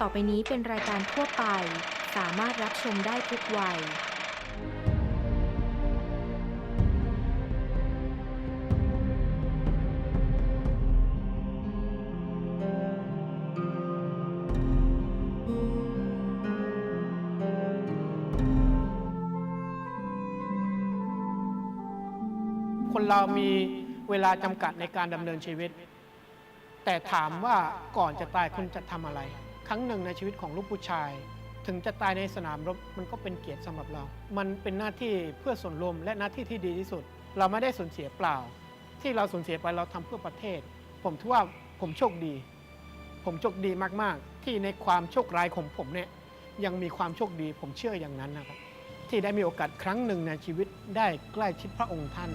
ต่อไปนี้เป็นรายการทั่วไป สามารถรับชมได้ทุกวัย คนเรามีเวลาจำกัดในการดำเนินชีวิต แต่ถามว่าก่อนจะตายคุณจะทำอะไร ครั้งหนึ่งในชีวิตของลูกผู้ชาย ถึงจะตายในสนามรบมันก็เป็นเกียรติสำหรับเรา มันเป็นหน้าที่เพื่อส่วนรวมและหน้าที่ที่ดีที่สุด เราไม่ได้สูญเสียเปล่า ที่เราสูญเสียไปเราทำเพื่อประเทศ ผมถือว่าผมโชคดี ผมโชคดีมากๆ ที่ในความโชคร้ายของผมเนี่ยยังมีความโชคดีผมเชื่ออย่างนั้นนะครับที่ได้มีโอกาสครั้งหนึ่งในชีวิตได้ใกล้ชิดพระองค์ท่าน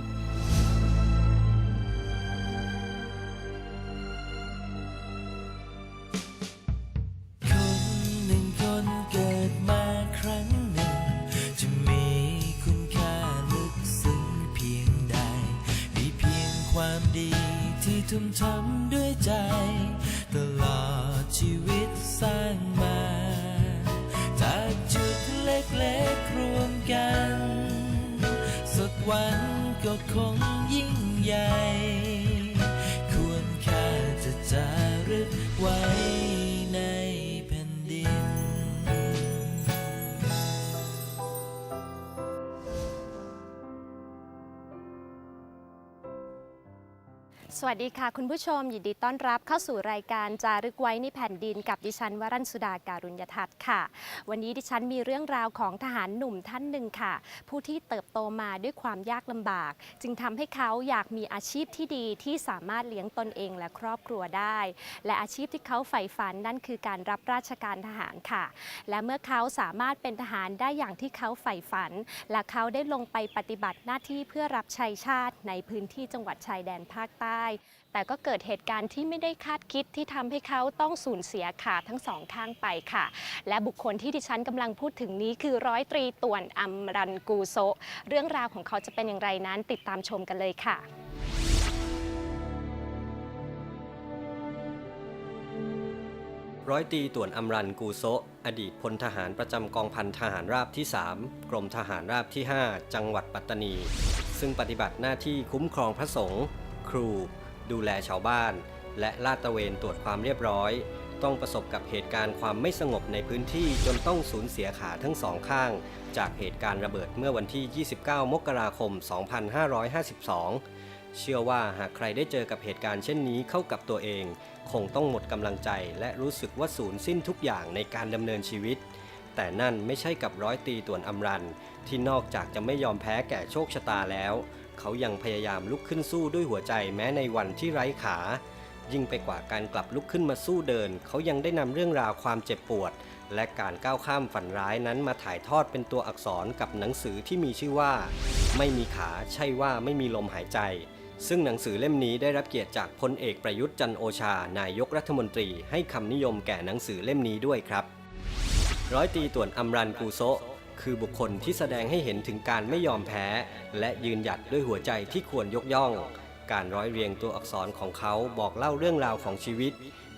ทุ่มทำด้วยใจ ตลอดชีวิตสร้างมา จากจุดเล็กๆรวมกัน สักวันก็คงยิ่งใหญ่ สวัสดีค่ะ คุณผู้ชม ยินดีต้อนรับเข้าสู่รายการจารึกไว้ในแผ่นดินกับดิฉันวรัญสุดาการุญยทัศน์ค่ะ วันนี้ดิฉันมีเรื่องราวของทหารหนุ่มท่านหนึ่งค่ะ ผู้ที่เติบโตมาด้วยความยากลำบาก จึงทำให้เขาอยากมีอาชีพที่ดีที่สามารถเลี้ยงตนเองและครอบครัวได้ และอาชีพที่เขาใฝ่ฝันนั่นคือการรับราชการทหารค่ะ และเมื่อเขาสามารถเป็นทหารได้อย่างที่เขาใฝ่ฝัน และเขาได้ลงไปปฏิบัติหน้าที่เพื่อรับใช้ชาติในพื้นที่จังหวัดชายแดนภาคใต้แต่ก็เกิดเหตุการณ์ที่ไม่ได้คาดคิดที่ทำให้เขาต้องสูญเสียขาทั้งสองข้างไปค่ะ และบุคคลที่ดิฉันกำลังพูดถึงนี้คือร้อยตรีต่วนอัมรันกูโซเรื่องราวของเขาจะเป็นอย่างไรนั้นติดตามชมกันเลยค่ะร้อยตรีต่วนอำรันกูโซอดีตพลทหารประจำกองพันทหารราบที่ 3 กรมทหารราบที่ 5 จังหวัดปัตตานี ซึ่งปฏิบัติหน้าที่คุ้มครองพระสงฆ์ ครู ดูแลชาวบ้าน และลาดตระเวนตรวจความเรียบร้อย ต้องประสบกับเหตุการณ์ความไม่สงบในพื้นที่จนต้องสูญเสียขาทั้งสองข้าง จากเหตุการณ์ระเบิดเมื่อวันที่ 29 มกราคม 2552 เชื่อว่าหากใครได้เจอกับเหตุการณ์เช่นนี้เข้ากับตัวเอง คงต้องหมดกำลังใจ และรู้สึกว่าสูญสิ้นทุกอย่างในการดำเนินชีวิตแต่นั่นไม่ใช่กับร้อยตีต่วนอำรัน ที่นอกจากจะไม่ยอมแพ้แก่โชคชะตาแล้ว เขายังพยายามลุกขึ้นสู้ด้วยหัวใจแม้ในวันที่ไร้ขา ยิ่งไปกว่าการกลับลุกขึ้นมาสู้เดิน เขายังได้นำเรื่องราวความเจ็บปวด และการก้าวข้ามฝันร้ายนั้นมาถ่ายทอดเป็นตัวอักษรกับหนังสือที่มีชื่อว่า ไม่มีขาใช่ว่าไม่มีลมหายใจ ซึ่งหนังสือเล่มนี้ได้รับเกียรติจากพลเอกประยุทธ์จันโอชา นายกรัฐมนตรีให้คำนิยมแก่หนังสือเล่มนี้ด้วยครับ ร้อยตีต่วนอัมรันกูโซ คือบุคคลที่แสดงให้เห็นถึงการไม่ยอมแพ้ และยืนหยัดด้วยหัวใจที่ควรยกย่อง การร้อยเรียงตัวอักษรของเขาบอกเล่าเรื่องราวของชีวิต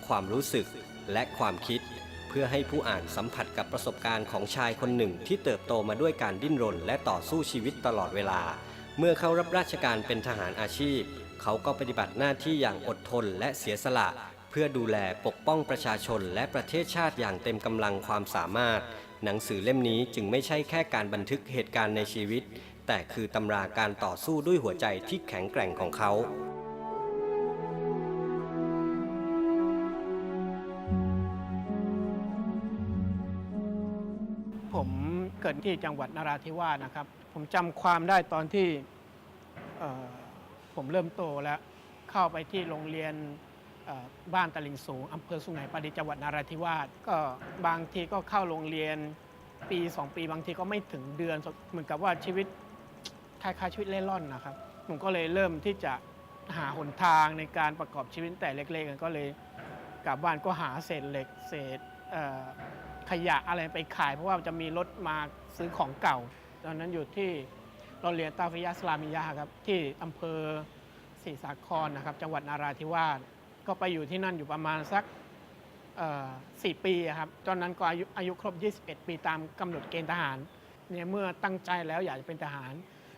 ความรู้สึกและความคิด เพื่อให้ผู้อ่านสัมผัสกับประสบการณ์ของชายคนหนึ่งที่เติบโตมาด้วยการดิ้นรนและต่อสู้ชีวิตตลอดเวลา เมื่อเขารับราชการเป็นทหารอาชีพ เขาก็ปฏิบัติหน้าที่อย่างอดทนและเสียสละ เพื่อดูแลปกป้องประชาชนและประเทศชาติอย่างเต็มกำลังความสามารถ หนังสือเล่มนี้จึงไม่ใช่แค่การบันทึกเหตุการณ์ในชีวิต แต่คือตำราการต่อสู้ด้วยหัวใจที่แข็งแกร่งของเขาผมเกิดที่จังหวัดนราธิวาสนะครับ ผมจำความได้ตอนที่ผมเริ่มโตแล้ว เข้าไปที่โรงเรียน บ้านตะลิงสูงอำเภอสุไหงปาดีจังหวัดนราธิวาสก็บางทีก็เข้าโรงเรียนปีสองปีบางทีก็ไม่ถึงเดือน เหมือนกับว่าชีวิตคล้ายๆชีวิตเล่ร่อนนะครับผมก็เลยเริ่มที่จะหาหนทางในการประกอบชีวิตแต่เล็กๆก็เลยกลับบ้านก็หาเศษเหล็กเศษขยะอะไรไปขาย เพราะว่าจะมีรถมาซื้อของเก่า ตอนนั้นอยู่ที่โรงเรียนตาฟิยะสลามิยะห์ครับที่อำเภอศรีสาครนะครับ จังหวัดนาราธิวาส ก็ไปอยู่ที่นั่นอยู่ประมาณสักเอ่ปีครับตอนนั้นก็อายุอายุครบ 21 ปีตามกำหนดเกณฑ์ทหารเนี่ยเมื่อตั้งใจแล้วอยากจะเป็นทหาร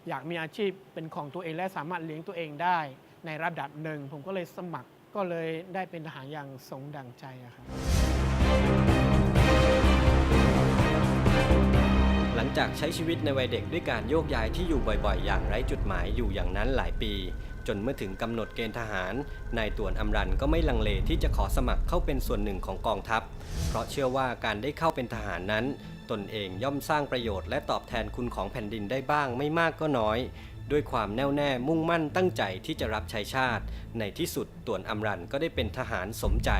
อยากมีอาชีพเป็นของตัวเองและสามารถเลี้ยงตัวเองได้ในระดับหนึ่ง ผมก็เลยสมัครก็เลยได้เป็นทหารอย่างสงดังใจครับหลังจากใช้ชีวิตในวัยเด็กด้วยการโยกย้ายที่อยู่บ่อยๆ อย่างไร้จุดหมายอยู่อย่างนั้นหลายปี จนเมื่อถึงกำหนดเกณฑ์ทหาร นายต่วนอำรันก็ไม่ลังเลที่จะขอสมัครเข้าเป็นส่วนหนึ่งของกองทัพ เพราะเชื่อว่าการได้เข้าเป็นทหารนั้น ตนเองย่อมสร้างประโยชน์และตอบแทนคุณของแผ่นดินได้บ้างไม่มากก็น้อย ด้วยความแน่วแน่มุ่งมั่นตั้งใจที่จะรับใช้ชาติ ในที่สุดต่วนอำรันก็ได้เป็นทหารสมใจ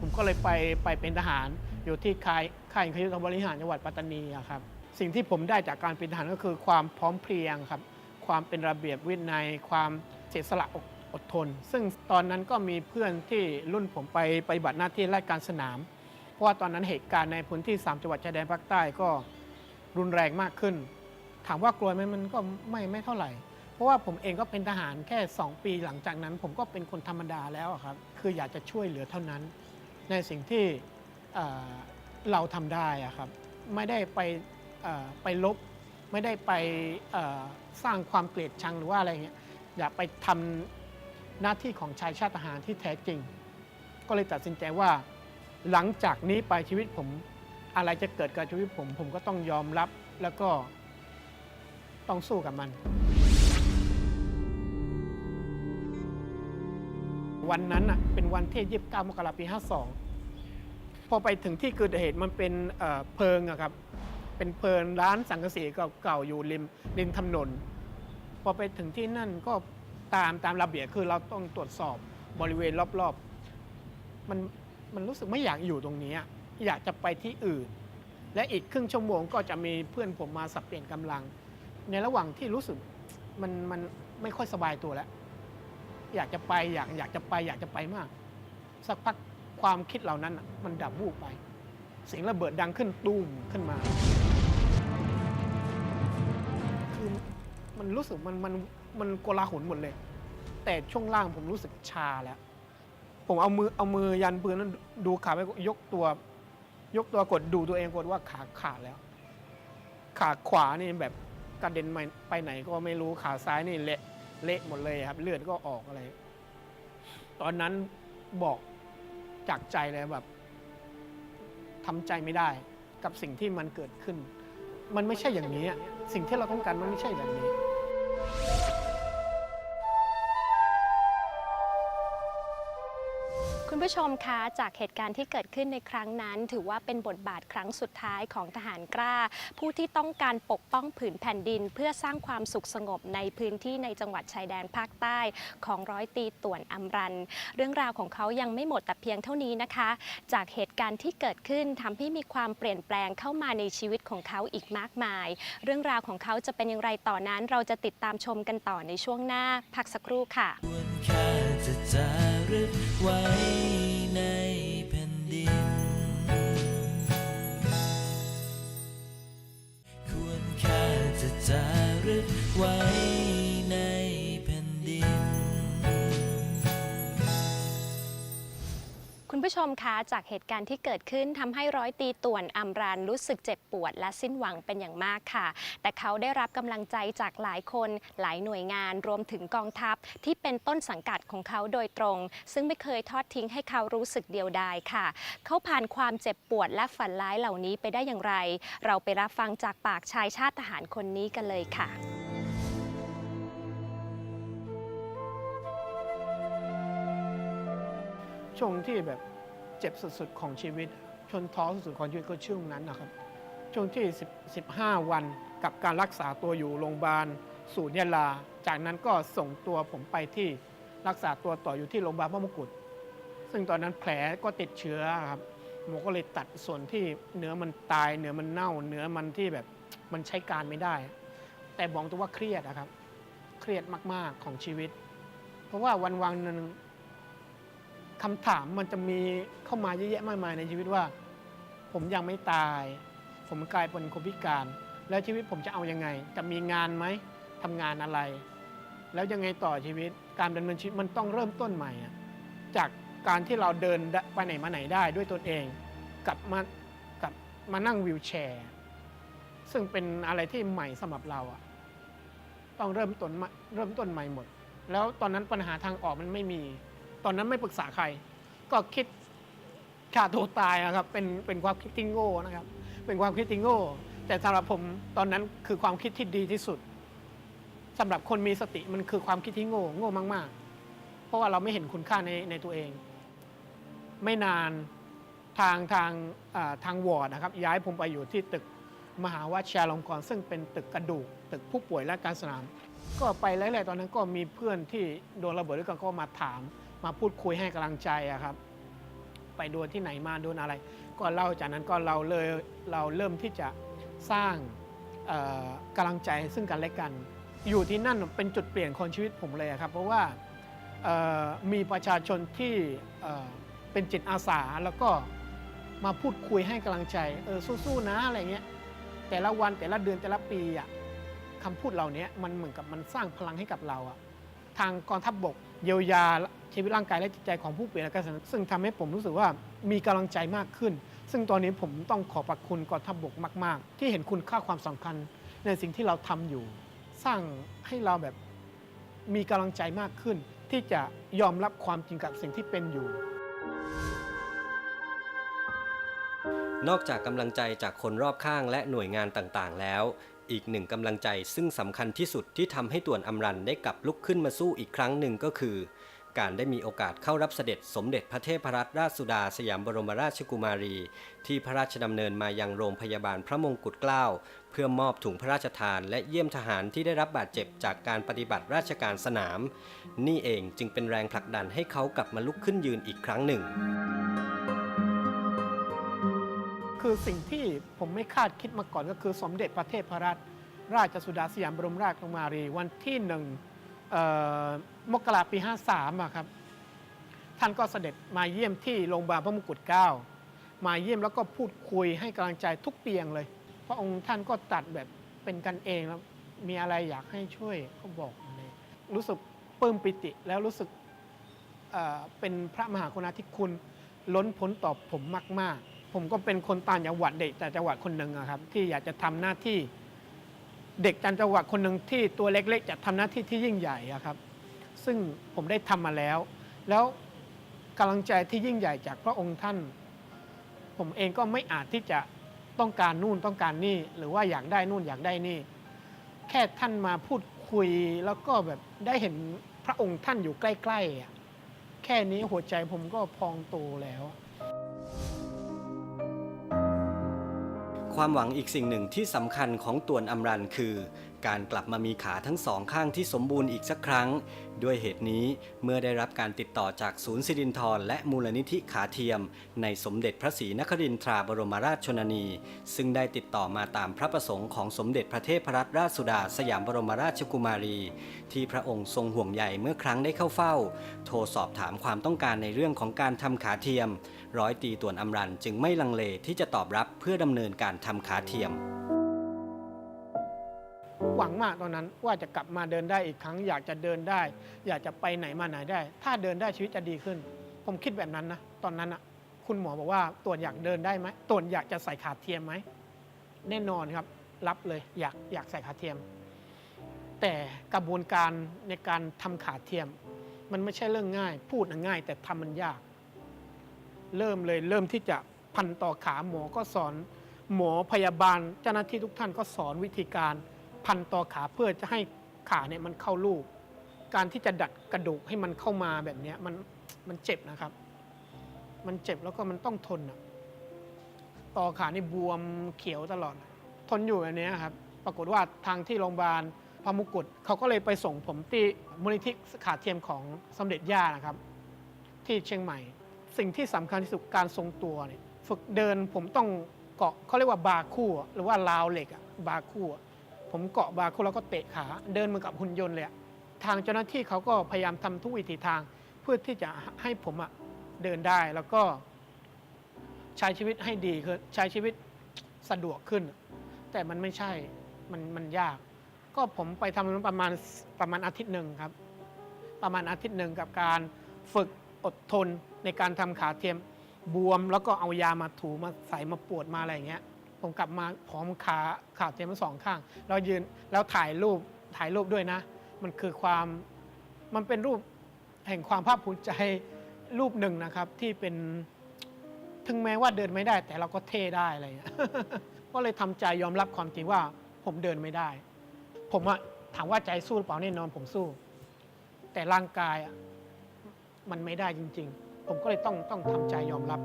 ผมก็เลยไปไปเป็นทหารอยู่ที่ค่ายค่ายขยุทธบริหารจังหวัดปัตตานีอะครับสิ่งที่ผมได้จากการเป็นทหารก็คือความพร้อมเพรียงครับ ความเป็นระเบียบวินัยความ สียสละอดอดทน ซึ่งตอนนั้นก็มีเพื่อนที่รุ่นผมไปไปฏิบัติหน้าที่ราชการสนาม เพราะว่าตอนนั้นเหตุการณ์ในพื้นที่ 3 จังหวัดชายแดนภาคใต้ก็รุนแรงมากขึ้น ถามว่ากลัวไหมมันก็ไม่ไม่เท่าไหร่ เพราะว่าผมเองก็เป็นทหารแค่ 2 ปีหลังจากนั้น ผมก็เป็นคนธรรมดาแล้วครับ คืออยากจะช่วยเหลือเท่านั้น ในสิ่งที่เเราทำได้อะครับ ไม่ได้ไปไปลบ ไม่ได้ไปสร้างความเกลียดชังหรือว่าอะไรเงี้ย อยากไปทำหน้าที่ของชายชาติทหารที่แท้จริง ก็เลยตัดสินใจว่า หลังจากนี้ไปชีวิตผม อะไรจะเกิดกับชีวิตผม ผมก็ต้องยอมรับแล้วก็ต้องสู้กับมัน วันนั้นน่ะเป็นวันที่ 29 มกราคมปี 52 พอไปถึงที่เกิดเหตุมันเป็นเพลิงอะครับ เป็นเพลิงร้านสังกะสีเก่าๆอยู่ริมริมถนน พอไปถึงที่นั่นก็ตามตามระเบียบคือเราต้องตรวจสอบบริเวณรอบๆ มันมันรู้สึกไม่อยากอยู่ตรงนี้ อยากจะไปที่อื่น และอีกครึ่งชั่วโมงก็จะมีเพื่อนผมมาสับเปลี่ยนกำลัง ในระหว่างที่รู้สึกมันมันไม่ค่อยสบายตัวแล้ว อยากจะไปอยากอยากจะไป อยากจะไปมาก สักพักความคิดเหล่านั้นมันดับวูบไป เสียงระเบิดดังขึ้นตุ้มขึ้นมา มันรู้สึกมันมันมันโกลาหลหมดเลย แต่ช่วงล่างผมรู้สึกชาแล้ว ผมเอามือเอามือยันปืนนั้นดูขาไปยกตัว ยกตัวกดดูตัวเองกดว่าขาขาดแล้ว ขาขวานี่แบบกระเด็นไปไปไหนก็ไม่รู้ขาซ้ายนี่เละเละหมดเลยครับ เลือดก็ออกอะไร ตอนนั้นบอกจากใจเลยแบบทำใจไม่ได้กับสิ่งที่มันเกิดขึ้น มันไม่ใช่อย่างนี้ สิ่งที่เราต้องการมันไม่ใช่แบบนี้ you ผู้ชมคะจากเหตุการณ์ที่เกิดขึ้นในครั้งนั้น ถือว่าเป็นบทบาทครั้งสุดท้ายของทหารกล้า ผู้ที่ต้องการปกป้องผืนแผ่นดิน เพื่อสร้างความสุขสงบในพื้นที่ในจังหวัดชายแดนภาคใต้ของร้อยตีต่วนอำรัน เรื่องราวของเขายังไม่หมดแต่เพียงเท่านี้นะคะ จากเหตุการณ์ที่เกิดขึ้นทำให้มีความเปลี่ยนแปลงเข้ามาในชีวิตของเขาอีกมากมาย เรื่องราวของเขาจะเป็นอย่างไรต่อนั้น เราจะติดตามชมกันต่อในช่วงหน้าพักสักครู่ค่ะ ไว้ ไว้ในแผ่นดิน คุณผู้ชมคะจากเหตุการณ์ที่เกิดขึ้นทำให้ร้อยตีต่วนอัมรันรู้สึกเจ็บปวดและสิ้นหวังเป็นอย่างมากค่ะ แต่เขาได้รับกำลังใจจากหลายคนหลายหน่วยงานรวมถึงกองทัพที่เป็นต้นสังกัดของเขาโดยตรง ซึ่งไม่เคยทอดทิ้งให้เขารู้สึกเดียวดายค่ะ เขาผ่านความเจ็บปวดและฝันร้ายเหล่านี้ไปได้อย่างไร เราไปรับฟังจากปากชายชาติทหารคนนี้กันเลยค่ะ ช่วงที่แบบเจ็บสุดๆของชีวิต ชนท้อสุดๆของชีวิตก็ช่วงนั้นนะครับ ช่วงที่10 15 วันกับการรักษาตัวอยู่โรงพยาบาลศูนย์ยะลา จากนั้นก็ส่งตัวผมไปที่รักษาตัวต่ออยู่ที่โรงพยาบาลพระมงกุฎซึ่งตอนนั้นแผลก็ติดเชื้อครับหมอก็เลยตัดส่วนที่เนื้อมันตายเนื้อมันเน่า เนื้อมันที่แบบมันใช้การไม่ได้ แต่บอกตัวว่าเครียดนะครับ เครียดมากๆของชีวิต เพราะว่าวันวันหนึ่ง คำถามมันจะมีเข้ามาเยอะแยะมากมายในชีวิตว่า ผมยังไม่ตาย ผมกลายเป็นคนพิการ แล้วชีวิตผมจะเอายังไง จะมีงานไหมทำงานอะไร แล้วยังไงต่อชีวิตการดำเนินชีวิตมันต้องเริ่มต้นใหม่ จากการที่เราเดินไปไหนมาไหนได้ด้วยตนเองกลับมากลับมานั่งวิวแชร์ ซึ่งเป็นอะไรที่ใหม่สำหรับเราอะต้องเริ่มต้นเริ่มต้นใหม่หมด แล้วตอนนั้นปัญหาทางออกมันไม่มี ตอนนั้นไม่ปรึกษาใคร ก็คิดฆ่าตัวตายนะครับ เป็นเป็นความคิดที่โง่นะครับ เป็นความคิดที่โง่ แต่สำหรับผมตอนนั้นคือความคิดที่ดีที่สุดสำหรับคนมีสติมันคือความคิดที่โง่โง่มาก ๆ เพราะว่าเราไม่เห็นคุณค่าในในตัวเอง ไม่นานทางทางอ่าทางวอร์ดนะครับ ย้ายผมไปอยู่ที่ตึกมหาวชิราลงกรณ์ซึ่งเป็นตึกกระดูก ตึกผู้ป่วยและการสนาม ก็ไปแรกๆตอนนั้นก็มีเพื่อนที่โดนระเบิดด้วยกันก็มาถาม มาพูดคุยให้กำลังใจอะครับ ไปโดนที่ไหนมาโดนอะไร ก็เล่าจากนั้นก็เราเลยเราเริ่มที่จะสร้างกำลังใจซึ่งกันและกัน อยู่ที่นั่นเป็นจุดเปลี่ยนของชีวิตผมเลยอะครับ เพราะว่ามีประชาชนที่เอ่อเป็นจิตอาสาแล้วก็มาพูดคุยให้กำลังใจ เออสู้ๆนะอะไรเงี้ยแต่ละวันแต่ละเดือนแต่ละปีอะคำพูดเหล่านี้มันเหมือนกับมันสร้างพลังให้กับเราอะทางกองทัพบบกเยียวยาชีวิตร่างกายและจิตใจของผู้ป่วยและการสนซึ่งทำให้ผมรู้สึกว่ามีกำลังใจมากขึ้น ซึ่งตอนนี้ผมต้องขอบพระคุณกองทัพบบกมาก ๆ ที่เห็นคุณค่าความสำคัญในสิ่งที่เราทำอยู่ สร้างให้เราแบบมีกำลังใจมากขึ้น ที่จะยอมรับความจริงกับสิ่งที่เป็นอยู่ นอกจากกำลังใจจากคนรอบข้างและหน่วยงานต่าง ๆ แล้ว อีกหนึ่งกำลังใจซึ่งสำคัญที่สุดที่ทำให้ต่วนอำรันได้กลับลุกขึ้นมาสู้อีกครั้งหนึ่งก็คือ การได้มีโอกาสเข้ารับเสด็จสมเด็จพระเทพรัตนราชสุดาสยามบรมราชกุมารี ที่พระราชดำเนินมายังโรงพยาบาลพระมงกุฎเกล้า เพื่อมอบถุงพระราชทานและเยี่ยมทหารที่ได้รับบาดเจ็บจากการปฏิบัติราชการสนาม นี่เองจึงเป็นแรงผลักดันให้เขากลับมาลุกขึ้นยืนอีกครั้งหนึ่ง คือสิ่งที่ผมไม่คาดคิดมาก่อนก็คือสมเด็จพระเทพรัตนราชสุดาสยามบรมราชกุมารี วันที่หนึ่งมกราปี53อะครับท่านก็เสด็จมาเยี่ยมที่โรงพยาบาลพระมงกุฎเกล้ามาเยี่ยมแล้วก็พูดคุยให้กำลังใจทุกเปียงเลย พระองค์ท่านก็ตัดแบบเป็นกันเองแล้วมีอะไรอยากให้ช่วยก็บอกเลยรู้สึกปลื้มปิติแล้วรู้สึกเอ่อเป็นพระมหากรุณาธิคุณล้นพ้นต่อผมมาก ๆ ผมก็เป็นคนต่างจังหวัดเด็กแต่จังหวัดคนหนึ่งครับ ที่อยากจะทำหน้าที่ เด็กจังหวัดคนหนึ่งที่ตัวเล็ก ๆ จะทำหน้าที่ที่ยิ่งใหญ่ครับ ซึ่งผมได้ทำมาแล้ว แล้วกำลังใจที่ยิ่งใหญ่จากพระองค์ท่าน ผมเองก็ไม่อาจที่จะต้องการนู่นต้องการนี่ หรือว่าอยากได้นู่นอยากได้นี่ แค่ท่านมาพูดคุยแล้วก็แบบได้เห็นพระองค์ท่านอยู่ใกล้ๆแค่นี้หัวใจผมก็พองโตแล้ว ความหวังอีกสิ่งหนึ่งที่สำคัญของตวนอัมรันคือ การกลับมามีขาทั้งสองข้างที่สมบูรณ์อีกสักครั้ง ด้วยเหตุนี้เมื่อได้รับการติดต่อจากศูนย์สิรินธรและมูลนิธิขาเทียม ในสมเด็จพระศรีนครินทราบรมราชชนนี ซึ่งได้ติดต่อมาตามพระประสงค์ของสมเด็จพระเทพรัตนราชสุดาสยามบรมราชกุมารี ที่พระองค์ทรงห่วงใยเมื่อครั้งได้เข้าเฝ้า โทรสอบถามความต้องการในเรื่องของการทำขาเทียม ร้อยตีต่วนอำรันจึงไม่ลังเลที่จะตอบรับเพื่อดำเนินการทำขาเทียม หวังมากตอนนั้นว่าจะกลับมาเดินได้อีกครั้ง อยากจะเดินได้ อยากจะไปไหนมาไหนได้ ถ้าเดินได้ชีวิตจะดีขึ้น ผมคิดแบบนั้นนะตอนนั้นนะคุณหมอบอกว่าตรวจอยากเดินได้ไหมตรวจอยากจะใส่ขาเทียมไหมแน่นอนครับ รับเลยอยากอยากใส่ขาเทียม แต่กระบวนการในการทำขาเทียม มันไม่ใช่เรื่องง่าย พูดง่าย แต่ทำมันยาก เริ่มเลยเริ่มที่จะพันต่อขาหมอก็สอน หมอพยาบาลเจ้าหน้าที่ทุกท่านก็สอนวิธีการ พันต่อขาเพื่อจะให้ขาเนี่ยมันเข้ารูป การที่จะดัดกระดูกให้มันเข้ามาแบบเนี้ยมันมันเจ็บนะครับ มันเจ็บแล้วก็มันต้องทนอะต่อขานี่บวมเขียวตลอด ทนอยู่แบบนี้ครับ ปรากฏว่าทางที่โรงพยาบาลพระมงกุฎเขาก็เลยไปส่งผมที่มูลนิธิขาเทียมของสมเด็จย่านะครับ ที่เชียงใหม่ สิ่งที่สำคัญที่สุดการทรงตัวเนี่ยฝึกเดินผมต้องเกาะเขาเรียกว่าบาคู่หรือว่าราวเหล็กอะบาคู่ ผมเกาะบาร์คู่แล้วก็เตะขา เดินเหมือนกับหุ่นยนต์เลยทางเจ้าหน้าที่เขาก็พยายามทำทุกวิถีทาง เพื่อที่จะให้ผมอะเดินได้แล้วก็ใช้ชีวิตให้ดีคือใช้ชีวิตสะดวกขึ้น แต่มันไม่ใช่มันมันยาก ก็ผมไปทำประมาณประมาณอาทิตย์หนึ่งครับ ประมาณอาทิตย์หนึ่งกับการฝึกอดทนในการทำขาเทียมบวม แล้วก็เอายามาถูมาใส่มาปวดมาอะไรอย่างเงี้ย ผมกลับมาพร้อมขาขาเทียมทั้งสองข้างแล้วยืนแล้วถ่ายรูปถ่ายรูปด้วยนะ มันคือความมันเป็นรูปแห่งความภาคภูมิใจรูปหนึ่งนะครับที่เป็นถึงแม้ว่าเดินไม่ได้ แต่เราก็เท่ได้อะไรเงี้ยก็เลยทำใจยอมรับความจริงว่า ผมเดินไม่ได้ ผมอะถามว่าใจสู้หรือเปล่าแน่นอนผมสู้ แต่ร่างกายอะมันไม่ได้จริง ๆ ผมก็เลยต้องต้องทำใจยอมรับ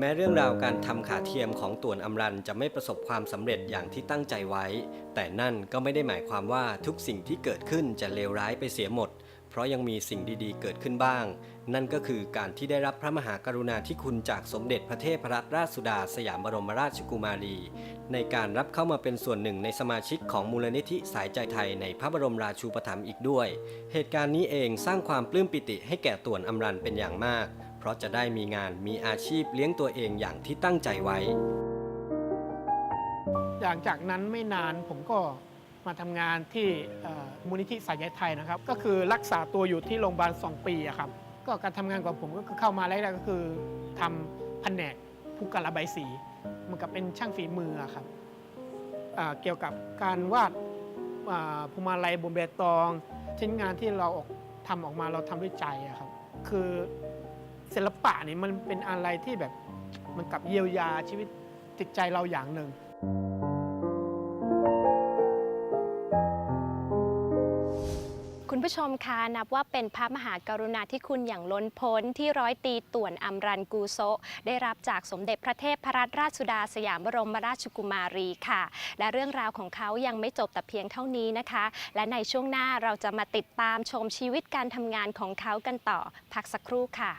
แม้เรื่องราวการทำขาเทียมของต่วนอำรันจะไม่ประสบความสำเร็จอย่างที่ตั้งใจไว้ แต่นั่นก็ไม่ได้หมายความว่าทุกสิ่งที่เกิดขึ้นจะเลวร้ายไปเสียหมด เพราะยังมีสิ่งดีๆ เกิดขึ้นบ้าง นั่นก็คือการที่ได้รับพระมหากรุณาธิคุณจากสมเด็จพระเทพรัตนราชสุดาสยามบรมราชกุมารี ในการรับเข้ามาเป็นส่วนหนึ่งในสมาชิกของมูลนิธิสายใจไทยในพระบรมราชูปถัมภ์อีกด้วย เหตุการณ์นี้เองสร้างความปลื้มปิติให้แก่ต่วนอำรันเป็นอย่างมาก เพราะจะได้มีงานมีอาชีพเลี้ยงตัวเองอย่างที่ตั้งใจไว้ หลังจากนั้นไม่นานผมก็มาทำงานที่มูลนิธิสายใยไทยนะครับ ก็คือรักษาตัวอยู่ที่โรงพยาบาล 2 ปีอะครับก็การทำงานของผมก็คือเข้ามาแรกๆก็คือทำแผนกผู้กรระบายสีมันกับเป็นช่างฝีมือครับเกี่ยวกับการวาดอ่าพวงมาลัยบนเบตองชิ้นงานที่เราออกทำออกมาเราทำด้วยใจครับ คือ ศิลปะนี่มันเป็นอะไรที่แบบมันกับเยียวยาชีวิตจิตใจเราอย่างหนึ่ง คุณผู้ชมคะนับว่าเป็นพระมหากรุณาธิคุณอย่างล้นพ้นที่ร้อยตีต่วนอัมรันกูโซได้รับจากสมเด็จพระเทพรัตนราชสุดาสยามบรมราชกุมารีค่ะ และเรื่องราวของเขายังไม่จบแต่เพียงเท่านี้นะคะ และในช่วงหน้าเราจะมาติดตามชมชีวิตการทำงานของเขากันต่อ พักสักครู่ค่ะ